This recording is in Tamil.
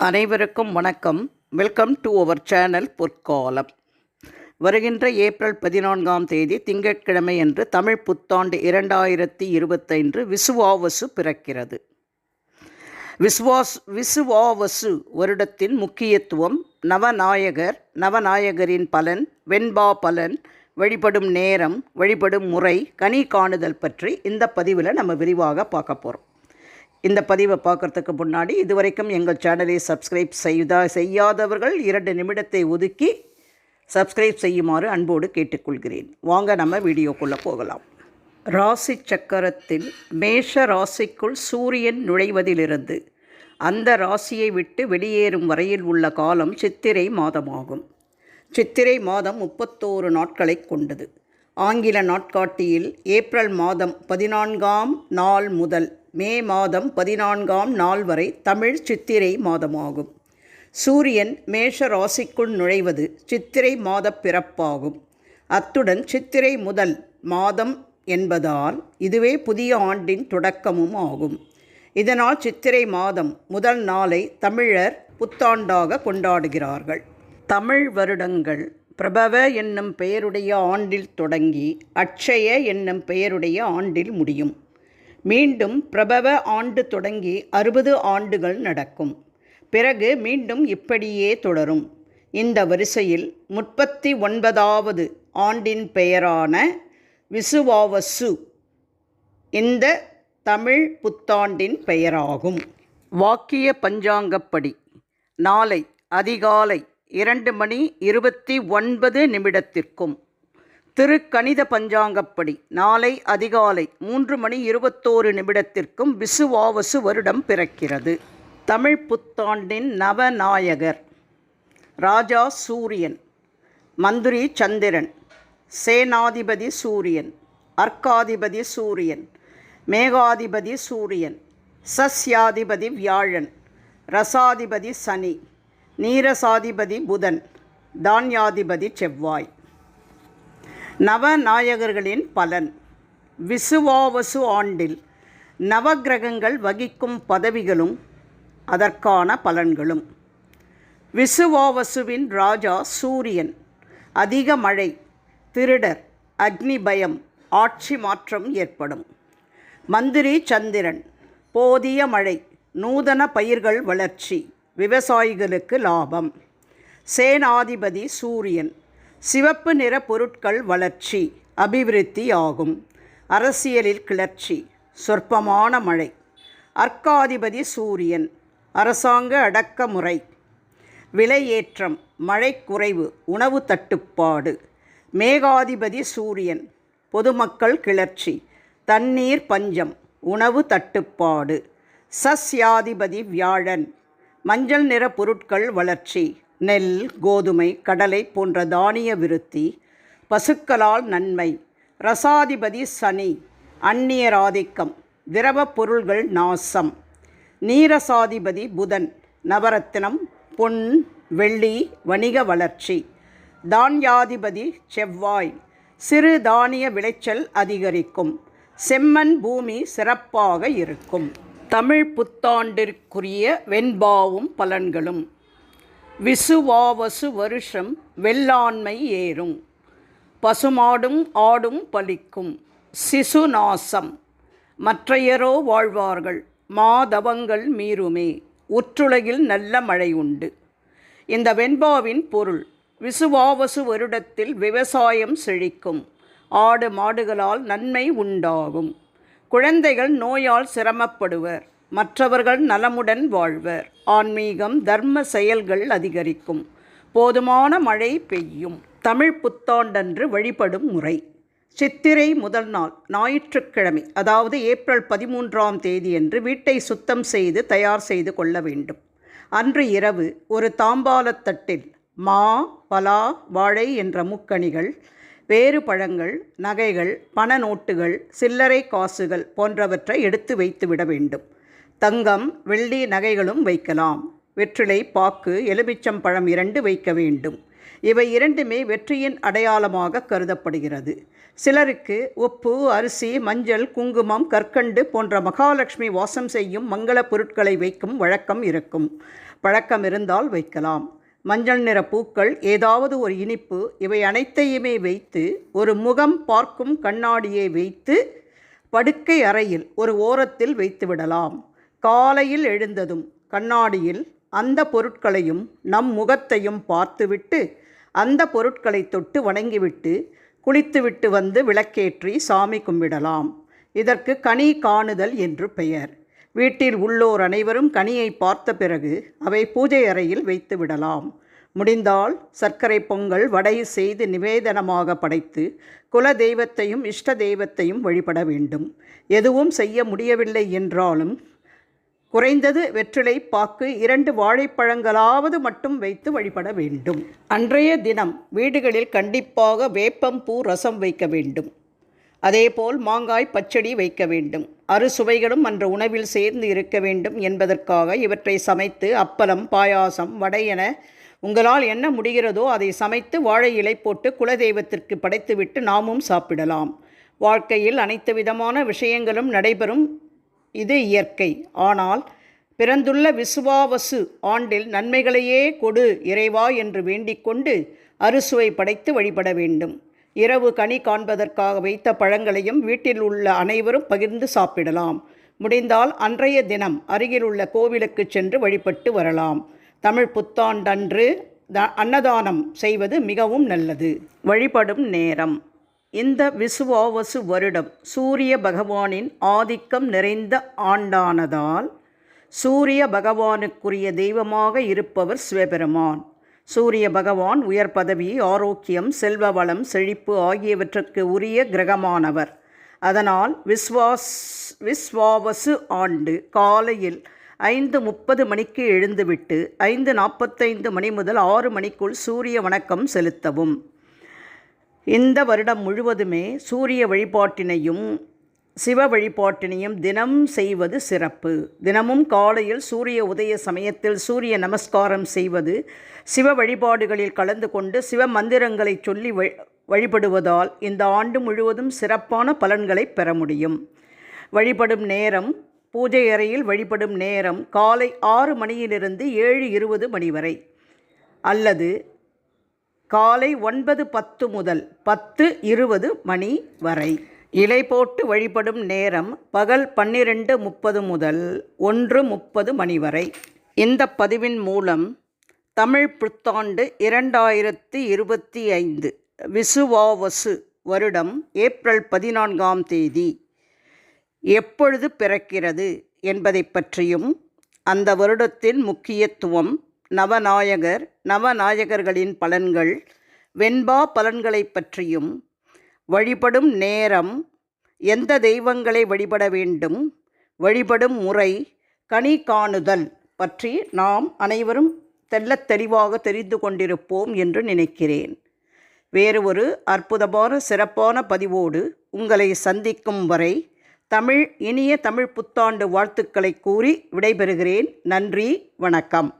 அனைவருக்கும் வணக்கம். வெல்கம் டு அவர் சேனல் பொற்காலம் வருகின்ற ஏப்ரல் பதினான்காம் தேதி திங்கட்கிழமை என்று தமிழ் புத்தாண்டு இரண்டாயிரத்தி இருபத்தைந்து விசுவாவசு பிறக்கிறது. விஸ்வாஸ் விசுவாவசு வருடத்தின் முக்கியத்துவம் நவநாயகர் நவநாயகரின் பலன் வெண்பா பலன் வழிபடும் நேரம் வழிபடும் முறை கனி காணுதல் பற்றி இந்த பதிவில் நம்ம விரிவாக பார்க்க போகிறோம் இந்த பதிவை பார்க்குறதுக்கு முன்னாடி இதுவரைக்கும் எங்கள் சேனலை சப்ஸ்கிரைப் செய்தா செய்யாதவர்கள் இரண்டு நிமிடத்தை ஒதுக்கி சப்ஸ்கிரைப் செய்யுமாறு அன்போடு கேட்டுக்கொள்கிறேன். வாங்க நம்ம வீடியோக்குள்ளே போகலாம். ராசி சக்கரத்தில் மேஷ ராசிக்குள் சூரியன் நுழைவதிலிருந்து அந்த ராசியை விட்டு வெளியேறும் வரையில் உள்ள காலம் சித்திரை மாதமாகும். சித்திரை மாதம் முப்பத்தோரு நாட்களை கொண்டது. ஆங்கில நாட்காட்டியில் ஏப்ரல் மாதம் பதினான்காம் நாள் முதல் மே மாதம் பதினான்காம் நாள் வரை தமிழ் சித்திரை மாதமாகும். சூரியன் மேஷ ராசிக்குள் நுழைவது சித்திரை மாத பிறப்பாகும். அத்துடன் சித்திரை முதல் மாதம் என்பதால் இதுவே புதிய ஆண்டின் தொடக்கமும் ஆகும். இதனால் சித்திரை மாதம் முதல் நாளை தமிழர் புத்தாண்டாக கொண்டாடுகிறார்கள். தமிழ் வருடங்கள் பிரபவ என்னும் பெயருடைய ஆண்டில் தொடங்கி அட்சய என்னும் பெயருடைய ஆண்டில் முடியும். மீண்டும் பிரபவ ஆண்டு தொடங்கி அறுபது ஆண்டுகள் நடக்கும். பிறகு மீண்டும் இப்படியே தொடரும். இந்த வரிசையில் முப்பத்தி ஒன்பதாவது ஆண்டின் பெயரான விசுவாவசு இந்த தமிழ் புத்தாண்டின் பெயராகும். வாக்கிய பஞ்சாங்கப்படி நாளை அதிகாலை இரண்டு மணி இருபத்தி ஒன்பது நிமிடத்திற்கும் திருக்கணித பஞ்சாங்கப்படி நாளை அதிகாலை மூன்று மணி இருபத்தோரு நிமிடத்திற்கும் விசுவாவசு வருடம் பிறக்கிறது. தமிழ் புத்தாண்டின் நவநாயகர் ராஜா சூரியன் மந்திரி சந்திரன் சேனாதிபதி சூரியன் அர்க்காதிபதி சூரியன் மேகாதிபதி சூரியன் சஸ்யாதிபதி வியாழன் ரசாதிபதி சனி நீரசாதிபதி புதன் தான்யாதிபதி செவ்வாய். நவநாயகர்களின் பலன். விசுவாவசு ஆண்டில் நவக்கிரகங்கள் வகிக்கும் பதவிகளும் அதற்கான பலன்களும். விசுவாவசுவின் ராஜா சூரியன் அதிக மழை திருடர் அக்னி பயம் ஆட்சி மாற்றம் ஏற்படும். மந்திரி சந்திரன் போதிய மழை நூதன பயிர்கள் வளர்ச்சி விவசாயிகளுக்கு லாபம். சேனாதிபதி சூரியன் சிவப்பு நிற பொருட்கள் வளர்ச்சி அபிவிருத்தி ஆகும் அரசியலில் கிளர்ச்சி சொற்பமான மழை. அர்க்காதிபதி சூரியன் அரசாங்க அடக்கமுறை. விலையேற்றம் மழை குறைவு உணவு தட்டுப்பாடு. மேகாதிபதி சூரியன் பொதுமக்கள் கிளர்ச்சி தண்ணீர் பஞ்சம் உணவு தட்டுப்பாடு. சஸ்யாதிபதி வியாழன் மஞ்சள் நிற பொருட்கள் வளர்ச்சி நெல் கோதுமை கடலை போன்ற தானிய விருத்தி பசுக்களால் நன்மை ரசாதிபதி சனி அந்நியராதிக்கம் திரவப் பொருள்கள் நாசம் நீரசாதிபதி புதன் நவரத்தினம் பொன் வெள்ளி வணிக வளர்ச்சி தான்யாதிபதி செவ்வாய் சிறு தானிய விளைச்சல் அதிகரிக்கும் செம்மண் பூமி சிறப்பாக இருக்கும். தமிழ் புத்தாண்டிற்குரிய வெண்பாவும் பலன்களும். விசுவாவசு வருஷம் வெள்ளாண்மை ஏறும். பசுமாடும் ஆடும் பலிக்கும். சிசு நாசம். மற்றையரோ வாழ்வார்கள். மாதவங்கள் மீறுமே. உற்றுலகில் நல்ல மழை உண்டு. இந்த வெண்பாவின் பொருள் விசுவாவசு வருடத்தில் விவசாயம் செழிக்கும். ஆடு மாடுகளால் நன்மை உண்டாகும். குழந்தைகள் நோயால் சிரமப்படுவர். மற்றவர்கள் நலமுடன் வாழ்வர். ஆன்மீகம் தர்ம செயல்கள் அதிகரிக்கும். போதுமான மழை பெய்யும். தமிழ் புத்தாண்டன்று வழிபடும் முறை. சித்திரை முதல் நாள் ஞாயிற்றுக்கிழமை அதாவது ஏப்ரல் பதிமூன்றாம் தேதியன்று வீட்டை சுத்தம் செய்து தயார் செய்து கொள்ள வேண்டும். அன்று இரவு ஒரு தாம்பாலத்தட்டில் மா பலா வாழை என்ற முக்கணிகள் வேறு பழங்கள் நகைகள் பண நோட்டுகள் சில்லறை காசுகள் போன்றவற்றை எடுத்து வைத்துவிட வேண்டும். தங்கம் வெள்ளி நகைகளும் வைக்கலாம். வெற்றிலை பாக்கு எலுமிச்சம்பழம் இரண்டு வைக்க வேண்டும். இவை இரண்டுமே வெற்றியின் அடையாளமாக கருதப்படுகிறது. சிலருக்கு உப்பு அரிசி மஞ்சள் குங்குமம் கற்கண்டு போன்ற மகாலட்சுமி வாசம் செய்யும் மங்கள பொருட்களை வைக்கும் வழக்கம் இருக்கும். பழக்கம் இருந்தால் வைக்கலாம். மஞ்சள் நிற பூக்கள் ஏதாவது ஒரு இனிப்பு இவை அனைத்தையுமே வைத்து ஒரு முகம் பார்க்கும் கண்ணாடியை வைத்து படுக்கை அறையில் ஒரு ஓரத்தில் வைத்து விடலாம். காலையில் எழுந்ததும் கண்ணாடியில் அந்த பொருட்களையும் நம் முகத்தையும் பார்த்துவிட்டு அந்த பொருட்களை தொட்டு வணங்கிவிட்டு குளித்துவிட்டு வந்து விளக்கேற்றி சாமி கும்பிடலாம். இதற்கு கனி காணுதல் என்று பெயர். வீட்டில் உள்ளோர் அனைவரும் கனியை பார்த்த பிறகு அவை பூஜை அறையில் வைத்து விடலாம். முடிந்தால் சர்க்கரை பொங்கல் வடை செய்து நிவேதனமாக படைத்து குல தெய்வத்தையும் இஷ்ட தெய்வத்தையும் வழிபட வேண்டும். எதுவும் செய்ய முடியவில்லை என்றாலும் குறைந்தது வெற்றிலை பாக்கு இரண்டு வாழைப்பழங்களாவது மட்டும் வைத்து வழிபட வேண்டும். அன்றைய தினம் வீடுகளில் கண்டிப்பாக வேப்பம்பூ ரசம் வைக்க வேண்டும். அதேபோல் மாங்காய் பச்சடி வைக்க வேண்டும். அறுசுவைகளும் அன்ற உணவில் சேர்ந்து இருக்க வேண்டும் என்பதற்காக இவற்றை சமைத்து அப்பளம் பாயாசம் வடை என உங்களால் என்ன முடிகிறதோ அதை சமைத்து வாழை இலை போட்டு குலதெய்வத்திற்கு படைத்துவிட்டு நாமும் சாப்பிடலாம். வாழ்க்கையில் அனைத்து விதமான விஷயங்களும் நடைபெறும். இது இயற்கை. ஆனால் பிறந்துள்ள விசுவாவசு ஆண்டில் நன்மைகளையே கொடு இறைவா என்று வேண்டிக்கொண்டு அறுசுவை படைத்து வழிபட வேண்டும். இரவு கனி காண்பதற்காக வைத்த பழங்களையும் வீட்டில் உள்ள அனைவரும் பகிர்ந்து சாப்பிடலாம். முடிந்தால் அன்றைய தினம் அருகிலுள்ள கோவிலுக்கு சென்று வழிபட்டு வரலாம். தமிழ் புத்தாண்டன்று த அன்னதானம் செய்வது மிகவும் நல்லது. வழிபடும் நேரம். இந்த விசுவாவசு வருடம் சூரிய பகவானின் ஆதிக்கம் நிறைந்த ஆண்டானதால் சூரிய பகவானுக்குரிய தெய்வமாக இருப்பவர் சிவபெருமான். சூரிய பகவான் உயர் பதவி ஆரோக்கியம் செல்வ வளம் செழிப்பு ஆகியவற்றுக்கு உரிய கிரகமானவர். அதனால் விஸ்வாஸ் விஸ்வாவசு ஆண்டு காலையில் ஐந்து முப்பது மணிக்கு எழுந்துவிட்டு ஐந்து நாற்பத்தைந்து மணி முதல் ஆறு மணிக்குள் சூரிய வணக்கம் செலுத்தவும். இந்த வருடம் முழுவதுமே சூரிய வழிபாட்டினையும் சிவ வழிபாட்டினையும் தினம் செய்வது சிறப்பு. தினமும் காலையில் சூரிய உதய சமயத்தில் சூரிய நமஸ்காரம் செய்வது சிவ வழிபாடுகளில் கலந்து கொண்டு சிவ மந்திரங்களை சொல்லி வழிபடுவதால் இந்த ஆண்டு முழுவதும் சிறப்பான பலன்களை பெற முடியும். வழிபடும் நேரம் பூஜை அறையில் வழிபடும் நேரம் காலை ஆறு மணியிலிருந்து ஏழு இருபது மணி வரை. அல்லது காலை ஒன்பது பத்து முதல் பத்து இருபது மணி வரை. இலை போட்டு வழிபடும் நேரம் பகல் பன்னிரெண்டு முப்பது முதல் ஒன்று முப்பது மணி வரை. இந்த பதிவின் மூலம் தமிழ் புத்தாண்டு இரண்டாயிரத்தி இருபத்தி ஐந்து விசுவாவசு வருடம் ஏப்ரல் பதினான்காம் தேதி எப்பொழுது பிறக்கிறது என்பதை பற்றியும் அந்த வருடத்தின் முக்கியத்துவம் நவநாயகர் நவநாயகர்களின் பலன்கள் வெண்பா பலன்களை பற்றியும் வழிபடும் நேரம் எந்த தெய்வங்களை வழிபட வேண்டும் வழிபடும் முறை கனி காணுதல் பற்றி நாம் அனைவரும் தெள்ளத் தெளிவாக தெரிந்து கொண்டிருப்போம் என்று நினைக்கிறேன். வேறு ஒரு அற்புதமான சிறப்பான பதிவோடு உங்களை சந்திக்கும் வரை தமிழ் இனிய தமிழ் புத்தாண்டு வாழ்த்துக்களை கூறி விடைபெறுகிறேன். நன்றி வணக்கம்.